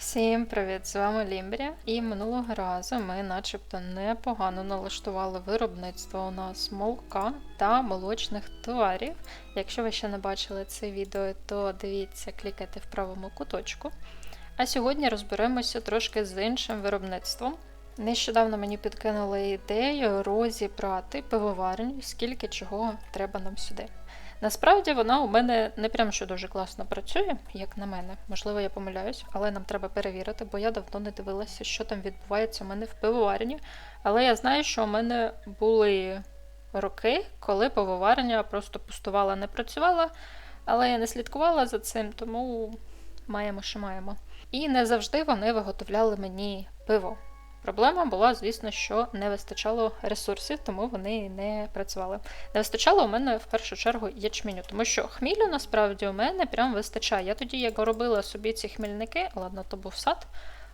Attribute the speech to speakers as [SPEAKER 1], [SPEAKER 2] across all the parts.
[SPEAKER 1] Всім привіт! З вами Лімбрі. І минулого разу ми начебто непогано налаштували виробництво у нас молока та молочних товарів. Якщо ви ще не бачили це відео, то дивіться, клікайте в правому куточку. А сьогодні розберемося трошки з іншим виробництвом. Нещодавно мені підкинули ідею розібрати пивоварню, скільки чого треба нам сюди. Насправді вона у мене не прям що дуже класно працює, як на мене. Можливо, я помиляюсь, але нам треба перевірити, бо я давно не дивилася, що там відбувається у мене в пивоварні. Але я знаю, що у мене були роки, коли пивоварня просто пустувала, не працювала, але я не слідкувала за цим, тому маємо, що маємо. І не завжди вони виготовляли мені пиво. Проблема була, звісно, що не вистачало ресурсів, тому вони не працювали. Не вистачало у мене в першу чергу ячменю, тому що хмілю насправді у мене прям вистачає. Я тоді, як робила собі ці хмільники, ладно, то був сад,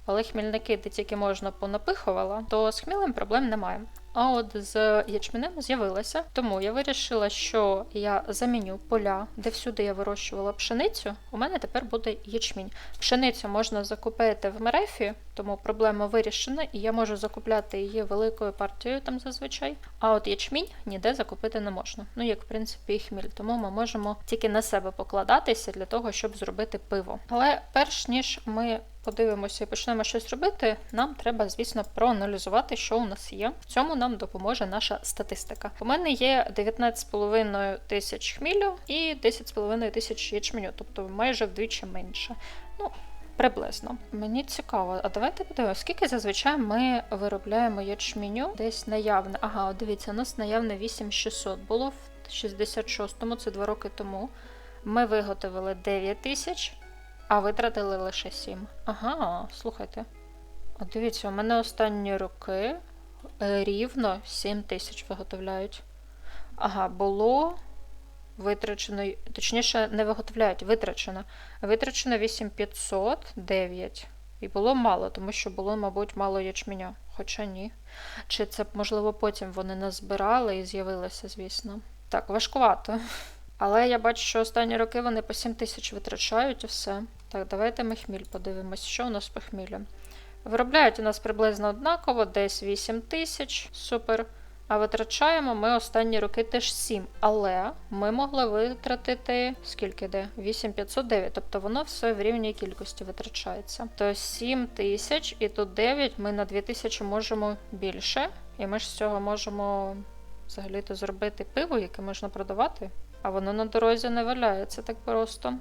[SPEAKER 1] але хмільники, де тільки можна понапихувала, то з хмілем проблем немає. А от з ячменем з'явилася, тому я вирішила, що я заміню поля, де всюди я вирощувала пшеницю. У мене тепер буде ячмінь. Пшеницю можна закупити в мерефі, тому проблема вирішена, і я можу закупляти її великою партією там зазвичай. А от ячмінь ніде закупити не можна. Ну як в принципі і хміль. Тому ми можемо тільки на себе покладатися для того, щоб зробити пиво. Але перш ніж ми подивимося і почнемо щось робити, нам треба, звісно, проаналізувати, що у нас є. В цьому нам допоможе наша статистика. У мене є 19,5 тисяч хмілю і 10,5 тисяч ячменю, тобто майже вдвічі менше. Ну, Приблизно. Мені цікаво, а давайте подивимося, скільки зазвичай ми виробляємо ячменю десь наявне. Ага, дивіться, у нас наявне 8600. Було в 66-му, це 2 роки тому. Ми виготовили 9 тисяч, а витратили лише 7. Ага, слухайте. От дивіться, у мене останні роки е, рівно 7 тисяч виготовляють. Ага, було витрачено, точніше, не виготовляють, витрачено. Витрачено 8500, 9. І було мало, тому що було, мабуть, мало ячменя. Хоча ні. Чи це, можливо, потім вони назбирали і з'явилося, звісно. Так, важкувато. Але я бачу, що останні роки вони по 7 тисяч витрачають і все. Так, давайте ми хміль подивимось, що у нас по хмілю. Виробляють у нас приблизно однаково, десь 8 тисяч, супер. А витрачаємо ми останні роки теж 7. Але ми могли витратити скільки де? 8509. Тобто воно все в рівній кількості витрачається. То 7 тисяч і тут 9 ми на 2000 можемо більше. І ми ж з цього можемо взагалі-то зробити пиво, яке можна продавати. А воно на дорозі не валяється так просто.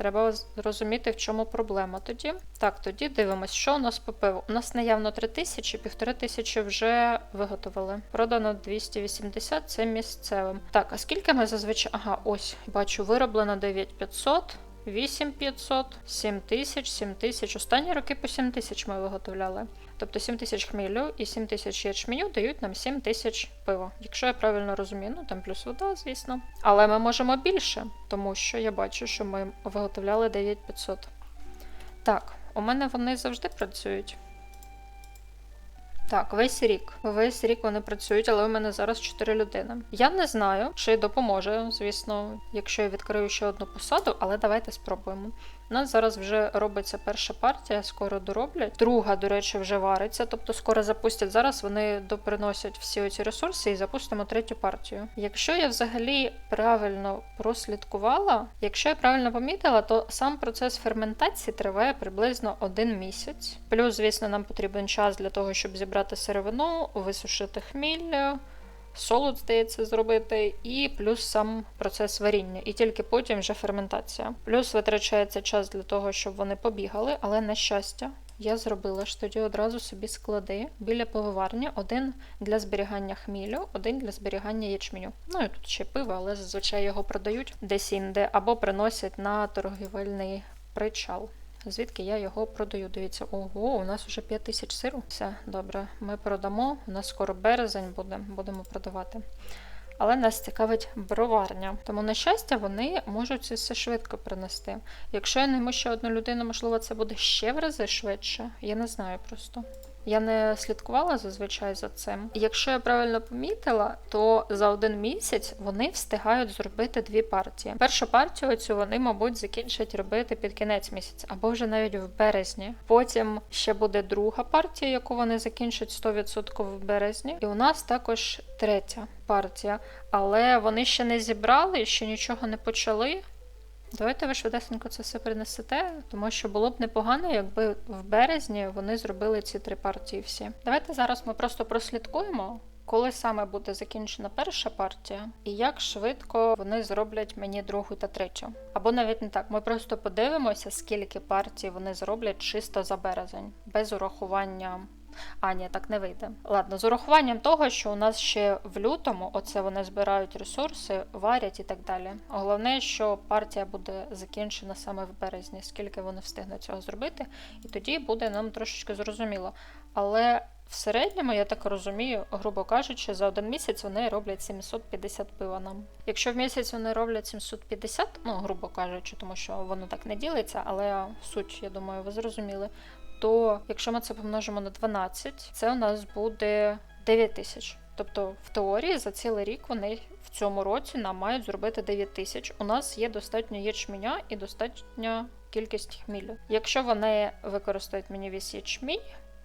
[SPEAKER 1] Треба зрозуміти, в чому проблема тоді. Так, тоді дивимось, що у нас по пиву. У нас наявно 3 тисячі, півтори тисячі вже виготовили. Продано 280, це місцевим. Так, а скільки ми зазвичай. Ага, ось, бачу, вироблено 9500. 8500, 7000, 7000. Останні роки по 7000 ми виготовляли. Тобто 7000 хмілю і 7000 ячменю дають нам 7000 пива. Якщо я правильно розумію, ну там плюс вода, звісно. Але ми можемо більше, тому що я бачу, що ми виготовляли 9500. Так, у мене вони завжди працюють. Так, весь рік. Весь рік вони працюють, але у мене зараз 4 людини. Я не знаю, чи допоможе, звісно, якщо я відкрию ще одну посаду, але давайте спробуємо. У нас зараз вже робиться перша партія, скоро дороблять. Друга, до речі, вже вариться, тобто скоро запустять. Зараз вони доприносять всі оці ресурси і запустимо третю партію. Якщо я взагалі правильно прослідкувала, якщо я правильно помітила, то сам процес ферментації триває приблизно один місяць. Плюс, звісно, нам потрібен час для того, щоб зібрати сировину, висушити хміль солод, здається, зробити, і плюс сам процес варіння, і тільки потім вже ферментація. Плюс витрачається час для того, щоб вони побігали, але на щастя. Я зробила ж тоді одразу собі склади біля пивоварні, один для зберігання хмілю, один для зберігання ячменю. Ну і тут ще пиво, але зазвичай його продають десь інде або приносять на торгівельний причал звідки я його продаю. Дивіться, ого, у нас вже 5 тисяч сиру. Все, добре, ми продамо. У нас скоро березень буде, будемо продавати. Але нас цікавить броварня. Тому, на щастя, вони можуть це все швидко принести. Якщо я найму ще одну людину, можливо, це буде ще в рази швидше. Я не знаю просто. Я не слідкувала зазвичай за цим. Якщо я правильно помітила, то за один місяць вони встигають зробити дві партії. Першу партію цю вони, мабуть, закінчать робити під кінець місяця, або вже навіть в березні. Потім ще буде друга партія, яку вони закінчать 100% в березні. І у нас також третя партія. Але вони ще не зібрали, ще нічого не почали. Давайте ви швидесенько це все принесете, тому що було б непогано, якби в березні вони зробили ці три партії всі. Давайте зараз ми просто прослідкуємо, коли саме буде закінчена перша партія, і як швидко вони зроблять мені другу та третю. Або навіть не так. Ми просто подивимося, скільки партій вони зроблять чисто за березень, без урахування. А, ні, так не вийде. Ладно, з урахуванням того, що у нас ще в лютому, оце вони збирають ресурси, варять і так далі. Головне, що партія буде закінчена саме в березні, скільки вони встигнуть цього зробити, і тоді буде нам трошечки зрозуміло. Але в середньому, я так розумію, грубо кажучи, за один місяць вони роблять 750 пива нам. Якщо в місяць вони роблять 750, ну грубо кажучи, тому що воно так не ділиться, але суть, я думаю, ви зрозуміли. То якщо ми це помножимо на 12, це у нас буде 9 тисяч. Тобто, в теорії за цілий рік вони в цьому році нам мають зробити 9 тисяч. У нас є достатньо ячменя і достатня кількість хмілю. Якщо вони використають мені весь ячмінь,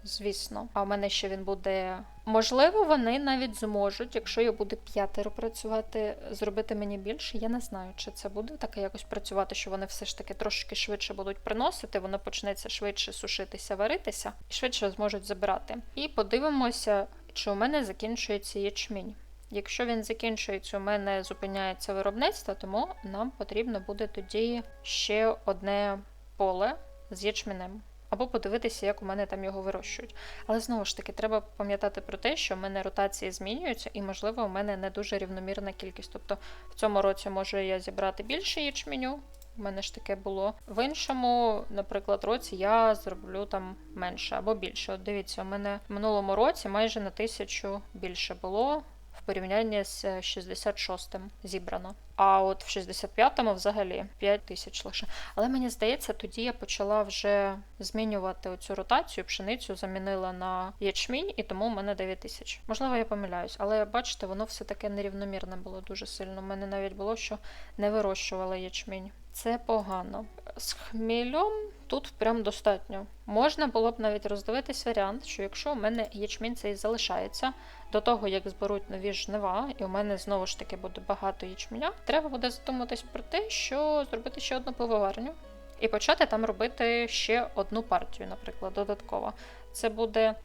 [SPEAKER 1] звісно, а в мене ще він буде. Можливо, вони навіть зможуть, якщо я буду п'ятеро працювати, зробити мені більше. Я не знаю, чи це буде таке якось працювати, що вони все ж таки трошки швидше будуть приносити, воно почнеться швидше сушитися, варитися і швидше зможуть забирати. І подивимося, чи у мене закінчується ячмінь. Якщо він закінчується, у мене зупиняється виробництво, тому нам потрібно буде тоді ще одне поле з ячменем. Або подивитися, як у мене там його вирощують. Але знову ж таки, треба пам'ятати про те, що в мене ротації змінюються, і, можливо, у мене не дуже рівномірна кількість. Тобто в цьому році можу я зібрати більше ячменю, у мене ж таке було. В іншому, наприклад, році я зроблю там менше або більше. От дивіться, у мене в минулому році майже на тисячу більше було в порівнянні з 66-м зібрано. А от в 65-му взагалі 5 тисяч лише. Але мені здається, тоді я почала вже змінювати оцю ротацію, пшеницю замінила на ячмінь, і тому в мене 9 тисяч. Можливо, я помиляюсь, але бачите, воно все таке нерівномірне було дуже сильно. У мене навіть було, що не вирощувала ячмінь. Це погано. З хмілем тут прям достатньо. Можна було б навіть роздивитись варіант, що якщо у мене ячмінь цей залишається до того, як зберуть нові жнива, і у мене знову ж таки буде багато ячменя, треба буде задуматись про те, що зробити ще одну пивоварню і почати там робити ще одну партію, наприклад, додатково. Це буде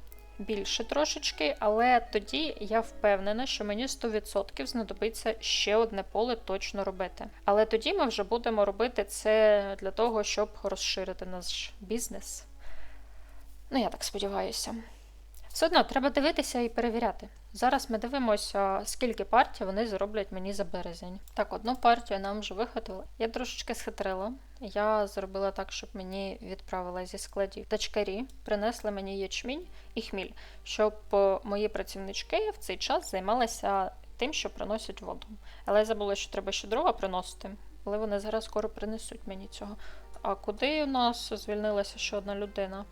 [SPEAKER 1] більше трошечки, але тоді я впевнена, що мені 100% знадобиться ще одне поле точно робити. Але тоді ми вже будемо робити це для того, щоб розширити наш бізнес. Ну, я так сподіваюся. Все одно треба дивитися і перевіряти. Зараз ми дивимося, скільки партій вони зроблять мені за березень. Так, одну партію нам вже виготовили. Я трошечки схитрила. Я зробила так, щоб мені відправили зі складів тачкарі, принесли мені ячмінь і хміль, щоб мої працівнички в цей час займалися тим, що приносять воду. Але я забула, що треба ще дрова приносити, але вони зараз скоро принесуть мені цього. А куди у нас звільнилася ще одна людина?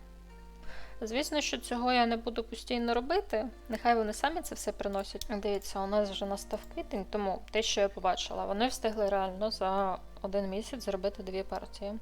[SPEAKER 1] Звісно, що цього я не буду постійно робити. Нехай вони самі це все приносять. Дивіться, у нас вже настав квітень, тому те, що я побачила, вони встигли реально за один місяць зробити дві партії.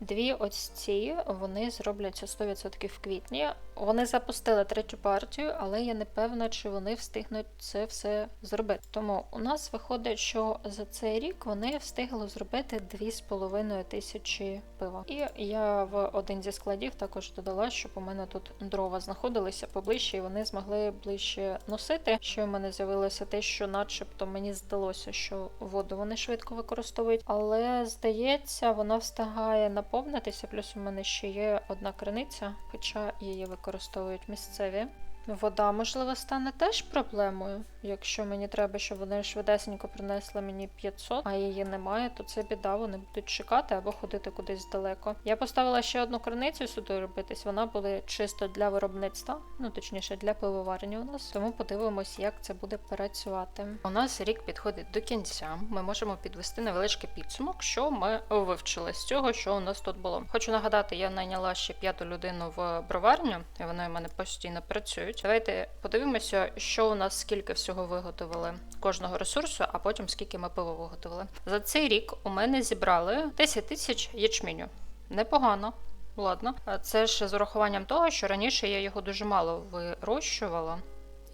[SPEAKER 1] Дві ось ці вони зробляться 100% в квітні. Вони запустили третю партію, але я не певна, чи вони встигнуть це все зробити. Тому у нас виходить, що за цей рік вони встигли зробити 2,5 тисячі пива. І я в один зі складів також додала, щоб у мене тут дрова знаходилися поближче, і вони змогли ближче носити. Що в мене з'явилося те, що, начебто, мені здалося, що воду вони швидко використовують, але здається, вона встигає наповнитися. Плюс у мене ще є одна криниця, хоча її використовують місцеві. Вода, можливо, стане теж проблемою. Якщо мені треба, щоб вони швидесенько принесли мені 500, а її немає, то це біда, вони будуть чекати або ходити кудись далеко. Я поставила ще одну криницю сюди робитись. Вона буде чисто для виробництва, ну точніше для пивоварні у нас. Тому подивимось, як це буде працювати. У нас рік підходить до кінця. Ми можемо підвести невеличкий підсумок, що ми вивчили з цього, що у нас тут було. Хочу нагадати, я найняла ще п'яту людину в броварню, і вони в мене постійно працюють. Давайте подивимося, що у нас скільки всього виготовили кожного ресурсу, а потім скільки ми пиво виготовили. За цей рік у мене зібрали 10 тисяч ячменю. Непогано. Ладно, це ж з урахуванням того, що раніше я його дуже мало вирощувала.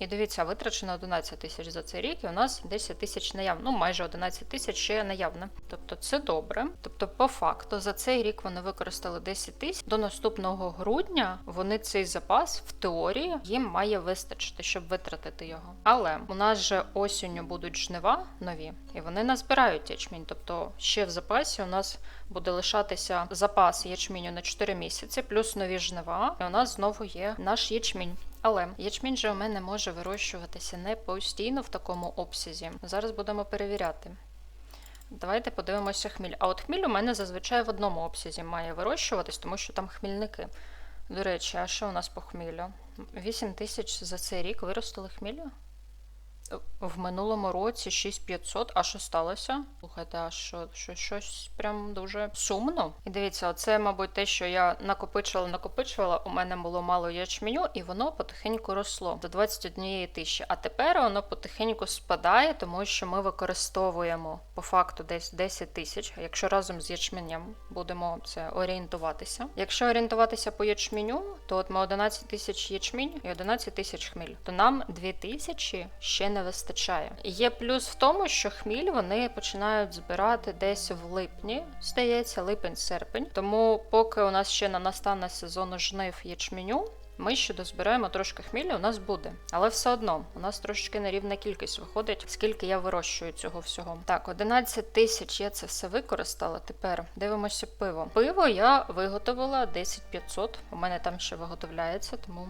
[SPEAKER 1] І дивіться, витрачено 11 тисяч за цей рік, і у нас 10 тисяч наявно, ну майже 11 тисяч ще наявне. Тобто це добре. Тобто, по факту, за цей рік вони використали 10 тисяч. До наступного грудня вони цей запас в теорії їм має вистачити, щоб витратити його. Але у нас же осінню будуть жнива нові, і вони назбирають ячмінь. Тобто ще в запасі у нас буде лишатися запас ячміню на 4 місяці, плюс нові жнива. І у нас знову є наш ячмінь. Але ячмінь же у мене може вирощуватися не постійно в такому обсязі. Зараз будемо перевіряти. Давайте подивимося хміль. А от хміль у мене зазвичай в одному обсязі має вирощуватись, тому що там хмільники. До речі, а що у нас по хмілю? 8 тисяч за цей рік виростили хмілю? В минулому році 6500, а що сталося? Слухайте, а що, що щось прям дуже сумно. І дивіться, це, мабуть, те, що я накопичувала, накопичувала. У мене було мало ячменю, і воно потихеньку росло до 21 тисячі. А тепер воно потихеньку спадає, тому що ми використовуємо по факту десь 10 тисяч. Якщо разом з ячменем будемо це орієнтуватися. Якщо орієнтуватися по ячменю, то от ми 11 тисяч ячмінь і 11 тисяч хміль. То нам 2 тисячі ще не вистачає. Є плюс в тому, що хміль вони починають збирати десь в липні, здається, липень-серпень. Тому, поки у нас ще не настане сезон жнив ячменю. Ми ще дозбираємо трошки хмілі, у нас буде. Але все одно, у нас трошечки нерівна кількість виходить, скільки я вирощую цього всього. Так, 11 тисяч я це все використала. Тепер дивимося пиво. Пиво я виготовила 10500. У мене там ще виготовляється, тому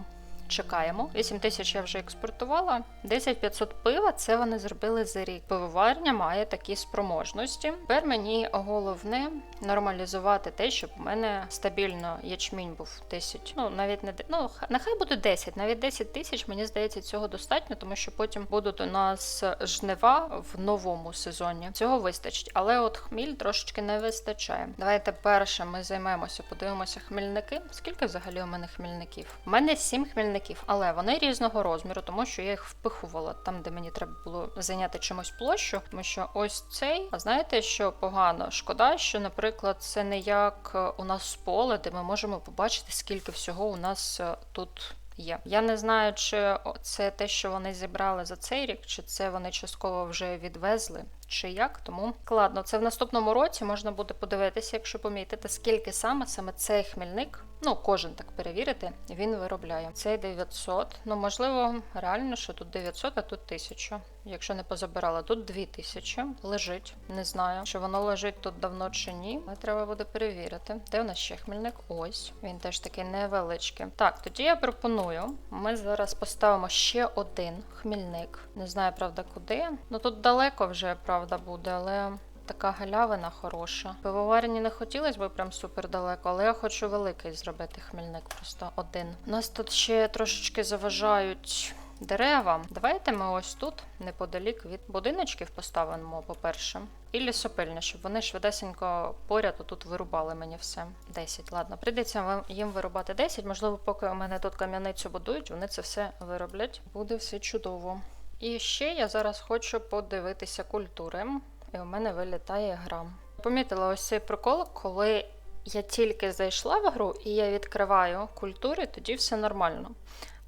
[SPEAKER 1] чекаємо. 8 тисяч я вже експортувала. 10500 пива це вони зробили за рік. Пивоварня має такі спроможності. Тепер мені головне нормалізувати те, щоб у мене стабільно ячмінь був 10. Ну навіть не ну, нехай буде 10, навіть 10 тисяч. Мені здається, цього достатньо, тому що потім будуть у нас жнива в новому сезоні. Цього вистачить, але от хміль трошечки не вистачає. Давайте перше ми займемося, подивимося хмільники. Скільки взагалі у мене хмільників? У мене 7 хмільників, але вони різного розміру, тому що я їх впихувала там, де мені треба було зайняти чимось площу. Тому що ось цей, а знаєте, що погано? Шкода, що, наприклад, це не як е, у нас поле, де ми можемо побачити, скільки всього у нас е, тут. Є. Я не знаю, чи це те, що вони зібрали за цей рік, чи це вони частково вже відвезли, чи як. Тому складно. Це в наступному році можна буде подивитися, якщо помітити, скільки саме саме цей хмільник, ну кожен так перевірити, він виробляє. Цей 900. Ну можливо, реально, що тут 900, а тут 1000. Якщо не позабирала, тут 2000 лежить. Не знаю, чи воно лежить тут давно чи ні. Але треба буде перевірити. Де у нас ще хмільник? Ось. Він теж такий невеличкий. Так, тоді я пропоную. Ми зараз поставимо ще один хмільник. Не знаю, правда, куди. Ну тут далеко вже, правда, буде, але. Така галявина хороша. Пивоварні не хотілося б прям супер далеко, але я хочу великий зробити хмільник, просто один. У нас тут ще трошечки заважають дерева. Давайте ми ось тут, неподалік від будиночків, поставимо, по-перше. І лісопильня, щоб вони швидесенько поряд тут вирубали мені все. 10, ладно. Прийдеться їм вирубати 10. Можливо, поки у мене тут кам'яницю будують, вони це все вироблять. Буде все чудово. І ще я зараз хочу подивитися культури, і у мене вилітає гра. Помітила ось цей прикол, коли я тільки зайшла в гру і я відкриваю культури, тоді все нормально.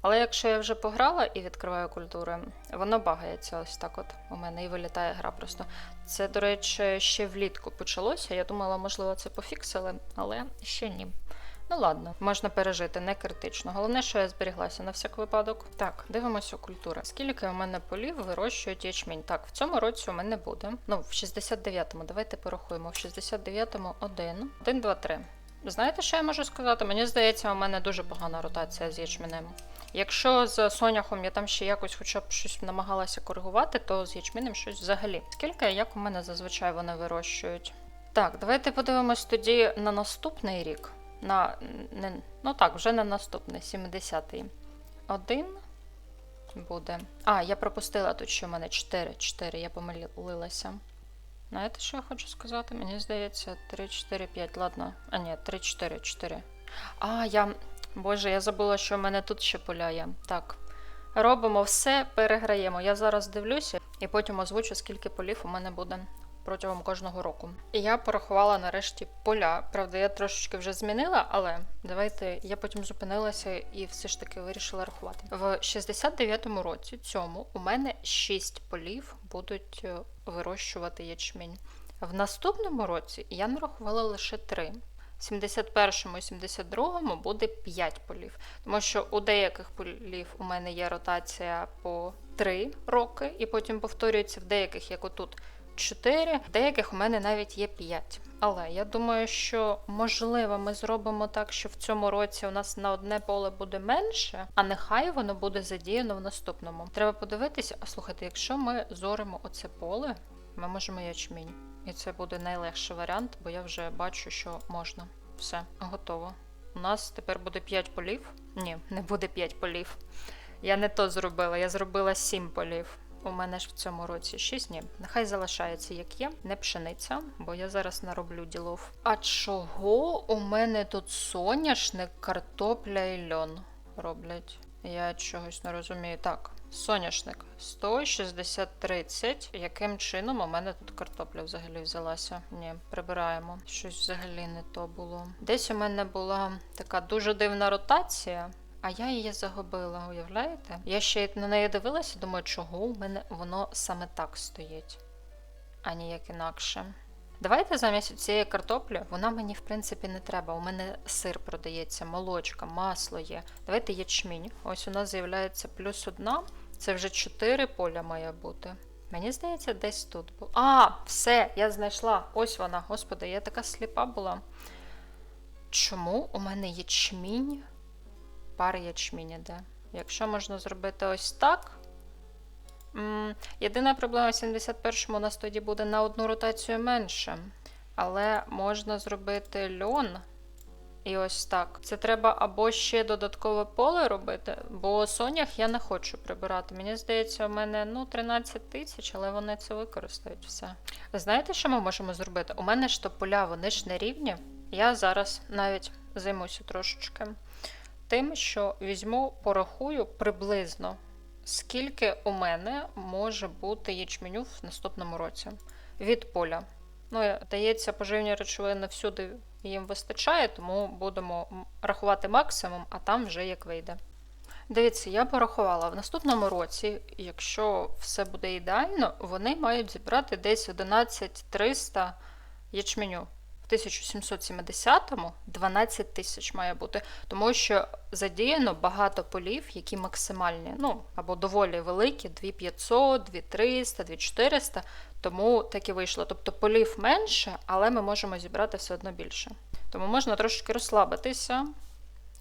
[SPEAKER 1] Але якщо я вже пограла і відкриваю культури, воно багається ось так от у мене і вилітає гра просто. Це, до речі, ще влітку почалося. Я думала, можливо, це пофіксили, але ще ні. Ну ладно, можна пережити, не критично. Головне, що я зберіглася на всяк випадок. Так, дивимося культури. Скільки у мене полів вирощують ячмінь? Так, в цьому році у мене буде. Ну, в 69-му, давайте порахуємо. В 69-му 1, 1, 2, 3. Знаєте, що я можу сказати? Мені здається, у мене дуже погана ротація з ячменем. Якщо з соняхом я там ще якось хоча б щось намагалася коригувати, то з ячмінем щось взагалі. Скільки як у мене зазвичай вони вирощують? Так, давайте подивимось тоді на наступний рік. На, не, ну так, вже на наступний, 70-й. Один буде. А, я пропустила тут, що в мене 4. 4, я помилилася. Знаєте, що я хочу сказати? Мені здається, 3, 4, 5. Ладно. А ні, 3, 4, 4. А, я. Боже, я забула, що в мене тут ще поля є. Так. Робимо все, переграємо. Я зараз дивлюся і потім озвучу, скільки полів у мене буде протягом кожного року. І я порахувала нарешті поля. Правда, я трошечки вже змінила, але давайте я потім зупинилася і все ж таки вирішила рахувати. В 69-му році цьому у мене 6 полів будуть е, вирощувати ячмінь. В наступному році я нарахувала лише 3. В 71-му і 72-му буде 5 полів. Тому що у деяких полів у мене є ротація по 3 роки, і потім повторюється в деяких, як отут, 4, деяких у мене навіть є 5. Але я думаю, що можливо ми зробимо так, що в цьому році у нас на одне поле буде менше, а нехай воно буде задіяно в наступному. Треба подивитися, а слухайте, якщо ми зоримо оце поле, ми можемо ячмінь. І це буде найлегший варіант, бо я вже бачу, що можна. Все, готово. У нас тепер буде 5 полів. Ні, не буде 5 полів. Я не то зробила, я зробила 7 полів. У мене ж в цьому році 6 ні. Нехай залишається як є, не пшениця, бо я зараз нароблю ділов. А чого у мене тут соняшник, картопля і льон роблять? Я чогось не розумію. Так, соняшник 160-30. Яким чином у мене тут картопля взагалі взялася? Ні, прибираємо. Щось взагалі не то було. Десь у мене була така дуже дивна ротація. А я її загубила, уявляєте? Я ще на неї дивилася, думаю, чого у мене воно саме так стоїть, а ніяк інакше. Давайте замість цієї картоплі, вона мені в принципі не треба. У мене сир продається, молочка, масло є. Давайте ячмінь. Ось у нас з'являється плюс одна. Це вже 4 поля має бути. Мені здається, десь тут було. А, все, я знайшла. Ось вона. Господи, я така сліпа була. Чому у мене ячмінь? Пар ячмінь іде. Якщо можна зробити ось так. Єдина проблема в 71-му у нас тоді буде на одну ротацію менше. Але можна зробити льон. І ось так. Це треба або ще додаткове поле робити, бо сонях я не хочу прибирати. Мені здається, у мене ну, 13 тисяч, але вони це використають все. Знаєте, що ми можемо зробити? У мене ж то поля, вони ж не рівні. Я зараз навіть займуся трошечки тим, що візьму, порахую приблизно, скільки у мене може бути ячменю в наступному році від поля. Ну, дається, поживні речовини всюди їм вистачає, тому будемо рахувати максимум, а там вже як вийде. Дивіться, я порахувала, в наступному році, якщо все буде ідеально, вони мають зібрати десь 11 300 ячменю. В 1770-му 12 тисяч має бути, тому що задіяно багато полів, які максимальні, ну або доволі великі, 2500, 2300, 2400, тому так і вийшло. Тобто полів менше, але ми можемо зібрати все одно більше. Тому можна трошки розслабитися,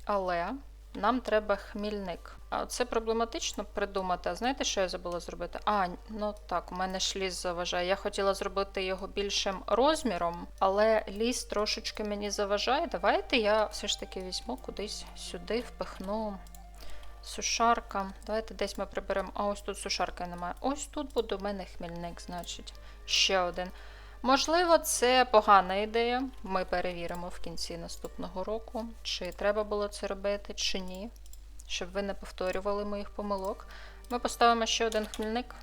[SPEAKER 1] але нам треба хмільник. Це проблематично придумати. А знаєте, що я забула зробити? А, ну так, у мене ж ліс заважає. Я хотіла зробити його більшим розміром, але ліс трошечки мені заважає. Давайте я все ж таки візьму кудись сюди, впихну. Сушарка. Давайте десь ми приберемо. А ось тут сушарки немає. Ось тут буде у мене хмільник, значить. Ще один. Можливо, це погана ідея. Ми перевіримо в кінці наступного року, чи треба було це робити, чи ні. Щоб ви не повторювали моїх помилок. Ми поставимо ще один хмільник.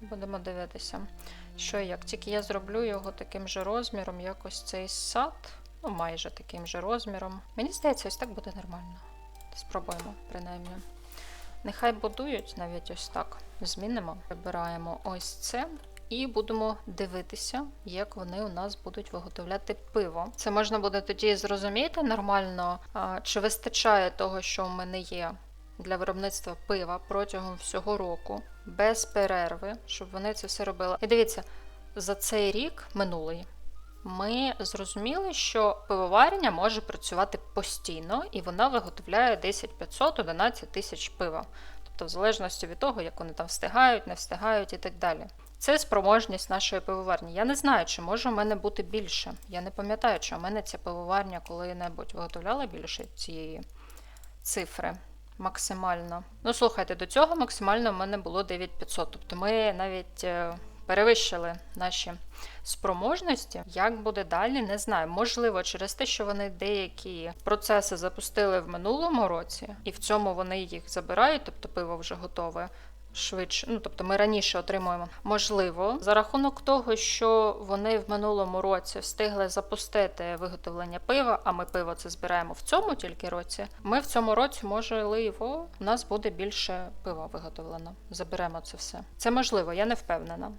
[SPEAKER 1] Будемо дивитися, що і як. Тільки я зроблю його таким же розміром, як ось цей сад. Ну, майже таким же розміром. Мені здається, ось так буде нормально. Спробуємо, принаймні. Нехай будують навіть ось так. Змінимо. Прибираємо ось це. І будемо дивитися, як вони у нас будуть виготовляти пиво. Це можна буде тоді зрозуміти нормально, чи вистачає того, що в мене є для виробництва пива протягом всього року, без перерви, щоб вони це все робили. І дивіться, за цей рік минулий ми зрозуміли, що пивоварня може працювати постійно, і вона виготовляє 10 500 11 тисяч пива. Тобто, в залежності від того, як вони там встигають, не встигають і так далі. Це спроможність нашої пивоварні. Я не знаю, чи може у мене бути більше. Я не пам'ятаю, чи у мене ця пивоварня коли-небудь виготовляла більше цієї цифри максимально. Ну, слухайте, до цього максимально в мене було 9500. Тобто ми навіть е, перевищили наші спроможності. Як буде далі, не знаю. Можливо, через те, що вони деякі процеси запустили в минулому році, і в цьому вони їх забирають, тобто пиво вже готове. Швидше, ну тобто ми раніше отримуємо. Можливо, за рахунок того, що вони в минулому році встигли запустити виготовлення пива, а ми пиво це збираємо в цьому тільки році. Ми в цьому році, можливо, у нас буде більше пива виготовлено. Заберемо це все. Це можливо, я не впевнена.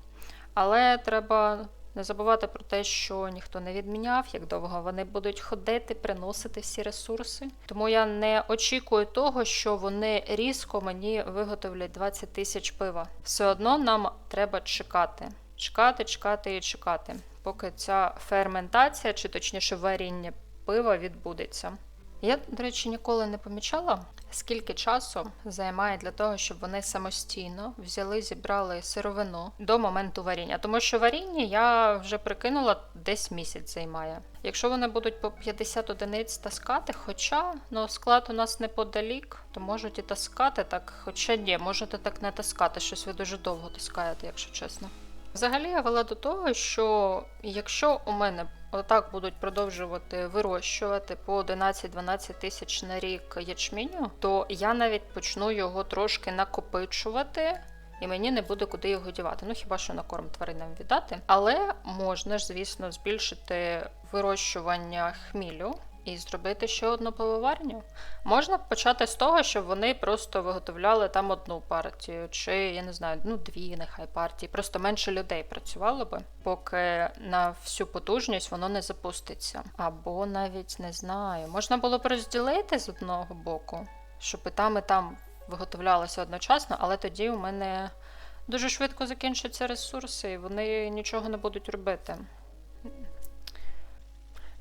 [SPEAKER 1] Але треба не забувати про те, що ніхто не відміняв, як довго вони будуть ходити, приносити всі ресурси. Тому я не очікую того, що вони різко мені виготовлять 20 тисяч пива. Все одно нам треба чекати, чекати, чекати і чекати, поки ця ферментація, чи точніше варіння пива відбудеться. Я, до речі, ніколи не помічала, скільки часу займає для того, щоб вони самостійно взяли, зібрали сировину до моменту варіння. Тому що варіння я вже прикинула десь місяць займає. Якщо вони будуть по 50 одиниць таскати, хоча ну, склад у нас неподалік, то можуть і таскати так, хоча ні, можете так не таскати, щось ви дуже довго таскаєте, якщо чесно. Взагалі я вела до того, що якщо у мене отак будуть продовжувати вирощувати по 11-12 тисяч на рік ячменю, то я навіть почну його трошки накопичувати. І мені не буде куди його дівати. Ну хіба що на корм тваринам віддати. Але можна ж, звісно, збільшити вирощування хмілю і зробити ще одну пивоварню. Можна почати з того, щоб вони просто виготовляли там одну партію, чи я не знаю, ну дві нехай партії. Просто менше людей працювало би, поки на всю потужність воно не запуститься. Або навіть не знаю. Можна було б розділити з одного боку, щоб і там, і там виготовлялося одночасно, але тоді у мене дуже швидко закінчаться ресурси, і вони нічого не будуть робити.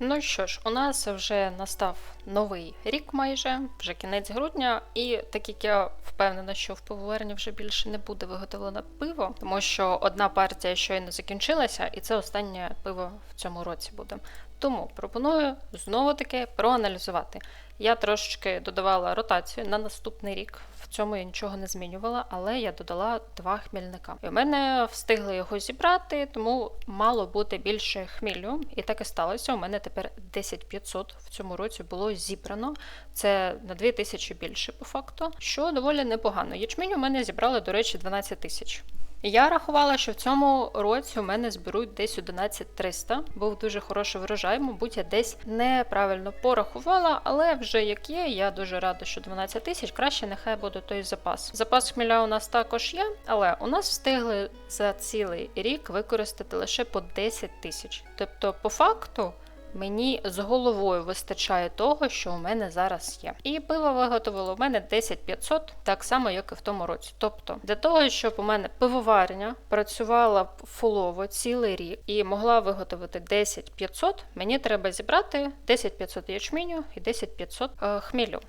[SPEAKER 1] Ну що ж, у нас вже настав новий рік майже, вже кінець грудня, і так як я впевнена, що в пивоварні вже більше не буде виготовлено пиво, тому що одна партія щойно закінчилася, і це останнє пиво в цьому році буде. Тому пропоную знову таки проаналізувати. Я трошечки додавала ротацію на наступний рік. В цьому я нічого не змінювала, але я додала два хмільника. І в мене встигли його зібрати, тому мало бути більше хмілю. І так і сталося. У мене тепер 10500 в цьому році було зібрано. Це на 2000 більше по факту, що доволі непогано. Ячмінь у мене зібрали, до речі, 12 тисяч. Я рахувала, що в цьому році у мене зберуть десь 11300. Був дуже хороший врожай, мабуть, я десь неправильно порахувала, але вже як є, я дуже рада, що 12 тисяч краще нехай буде той запас. Запас хміля у нас також є, але у нас встигли за цілий рік використати лише по 10 тисяч. Тобто, по факту. Мені з головою вистачає того, що у мене зараз є. І пиво виготовило в мене 10500, так само, як і в тому році. Тобто, для того, щоб у мене пивоварня працювала фулово цілий рік і могла виготовити 10500, мені треба зібрати 10500 ячменю і 10500 е, хмілю.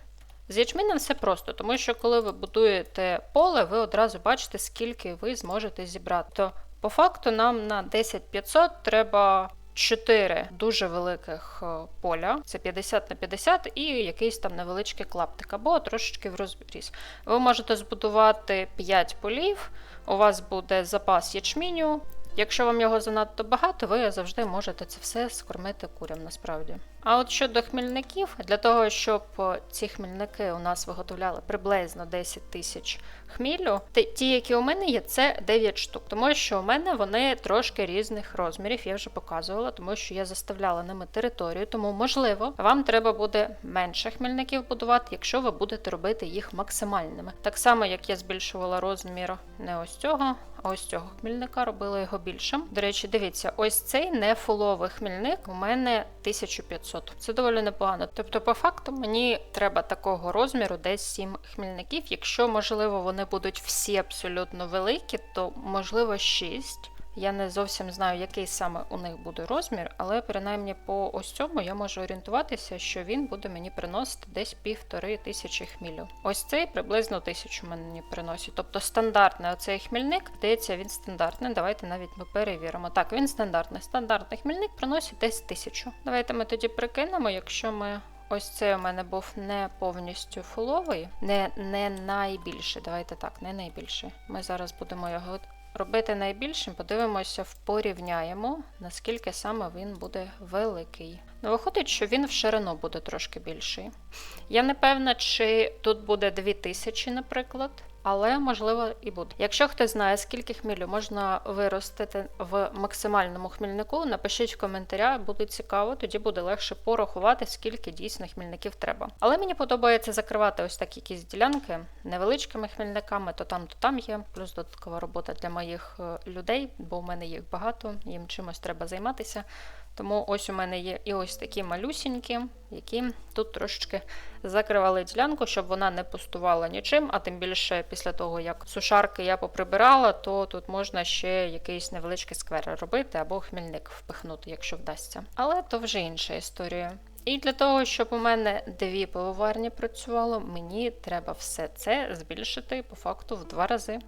[SPEAKER 1] З ячменем все просто, тому що коли ви будуєте поле, ви одразу бачите, скільки ви зможете зібрати. То по факту нам на 10500 треба чотири дуже великих е, поля, це 50 на 50 і якийсь там невеличкий клаптик, або трошечки в розріз. Ви можете збудувати 5 полів, у вас буде запас ячміню. Якщо вам його занадто багато, ви завжди можете це все скормити курям насправді. А от щодо хмільників, для того, щоб ці хмільники у нас виготовляли приблизно 10 тисяч хмілю, ті, які у мене є, це 9 штук, тому що у мене вони трошки різних розмірів, я вже показувала, тому що я заставляла ними територію, тому, можливо, вам треба буде менше хмільників будувати, якщо ви будете робити їх максимальними. Так само, як я збільшувала розмір не ось цього, а ось цього хмільника, робила його більшим. До речі, дивіться, ось цей нефуловий хмільник у мене 1500. Це доволі непогано. Тобто, по факту, мені треба такого розміру, десь 7 хмільників. Якщо, можливо, вони будуть всі абсолютно великі, то можливо 6. Я не зовсім знаю, який саме у них буде розмір, але принаймні по ось цьому я можу орієнтуватися, що він буде мені приносити десь півтори тисячі хмілю. Ось цей приблизно тисячу мені приносить. Тобто стандартний оцей хмільник, здається, він стандартний. Давайте навіть ми перевіримо. Так, він стандартний. Стандартний хмільник приносить десь тисячу. Давайте ми тоді прикинемо, якщо ми. Ось цей у мене був не повністю фуловий, не, не найбільший. Давайте так, не найбільший. Ми зараз будемо його робити найбільшим, подивимося, порівняємо, наскільки саме він буде великий. Ну, виходить, що він в ширину буде трошки більший. Я не певна, чи тут буде 2000, наприклад. Але можливо і буде. Якщо хтось знає, скільки хмілю можна виростити в максимальному хмільнику, напишіть в коментарях, буде цікаво, тоді буде легше порахувати, скільки дійсно хмільників треба. Але мені подобається закривати ось такі якісь ділянки невеличкими хмільниками, то там, то там є. Плюс додаткова робота для моїх е, людей, бо в мене їх багато, їм чимось треба займатися. Тому ось у мене є і ось такі малюсінькі, які тут трошечки закривали ділянку, щоб вона не пустувала нічим, а тим більше після того, як сушарки я поприбирала, то тут можна ще якийсь невеличкий сквер робити або хмільник впихнути, якщо вдасться. Але то вже інша історія. І для того, щоб у мене дві пивоварні працювало, мені треба все це збільшити по факту в два рази.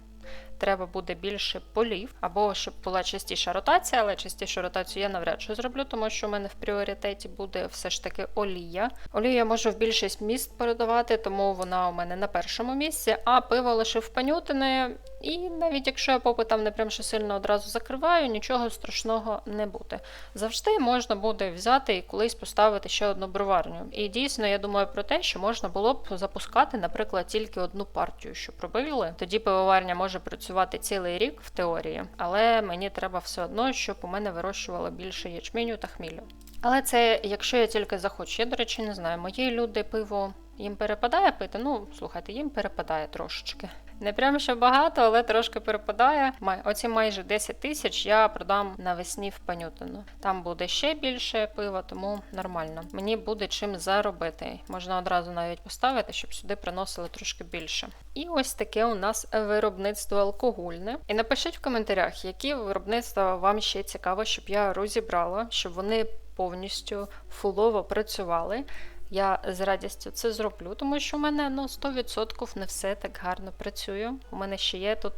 [SPEAKER 1] Треба буде більше полів, або щоб була частіша ротація, але частішу ротацію я навряд чи зроблю, тому що у мене в пріоритеті буде все ж таки олія. Олію я можу в більшість міст передавати, тому вона у мене на першому місці, а пиво лише впанютине. І навіть якщо я попит там не прям що сильно одразу закриваю, нічого страшного не буде. Завжди можна буде взяти і колись поставити ще одну броварню. І дійсно я думаю про те, що можна було б запускати, наприклад, тільки одну партію, що пробили. Тоді пивоварня може працювати цілий рік в теорії, але мені треба все одно, щоб у мене вирощувало більше ячменю та хмілю. Але це якщо я тільки захочу. Я, до речі, не знаю, мої люди пиво їм перепадає пити. Ну, слухайте, їм перепадає трошечки. Не прям ще багато, але трошки перепадає. Май- Оці майже 10 тисяч я продам навесні в панютину. Там буде ще більше пива, тому нормально. Мені буде чим заробити. Можна одразу навіть поставити, щоб сюди приносили трошки більше. І ось таке у нас виробництво алкогольне. І напишіть в коментарях, які виробництва вам ще цікаво, щоб я розібрала, щоб вони повністю фулово працювали. Я з радістю це зроблю, тому що в мене ну, 100% не все так гарно працює. У мене ще є тут,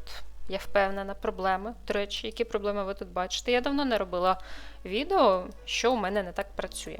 [SPEAKER 1] я впевнена, проблеми. До речі, які проблеми ви тут бачите? Я давно не робила відео, що у мене не так працює.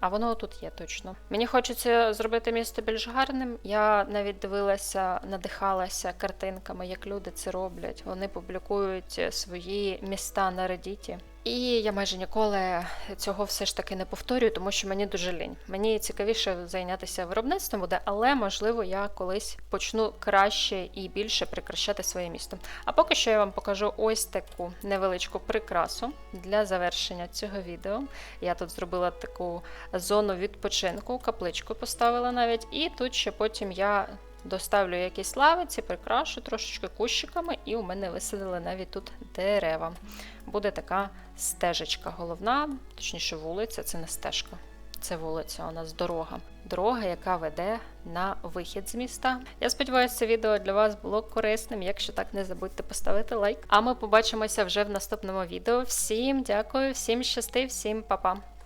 [SPEAKER 1] А воно тут є точно. Мені хочеться зробити місто більш гарним. Я навіть дивилася, надихалася картинками, як люди це роблять. Вони публікують свої міста на Reddit. І я майже ніколи цього все ж таки не повторюю, тому що мені дуже лінь. Мені цікавіше зайнятися виробництвом буде, але можливо я колись почну краще і більше прикрашати своє місто. А поки що я вам покажу ось таку невеличку прикрасу для завершення цього відео. Я тут зробила таку зону відпочинку, капличку поставила навіть, і тут ще потім я. Доставлю якісь лавиці, прикрашу трошечки кущиками, і у мене висадили навіть тут дерева. Буде така стежечка головна, точніше, вулиця, це не стежка. Це вулиця, у нас дорога. Дорога, яка веде на вихід з міста. Я сподіваюся, це відео для вас було корисним. Якщо так, не забудьте поставити лайк. А ми побачимося вже в наступному відео. Всім дякую, всім щасти, всім па-па!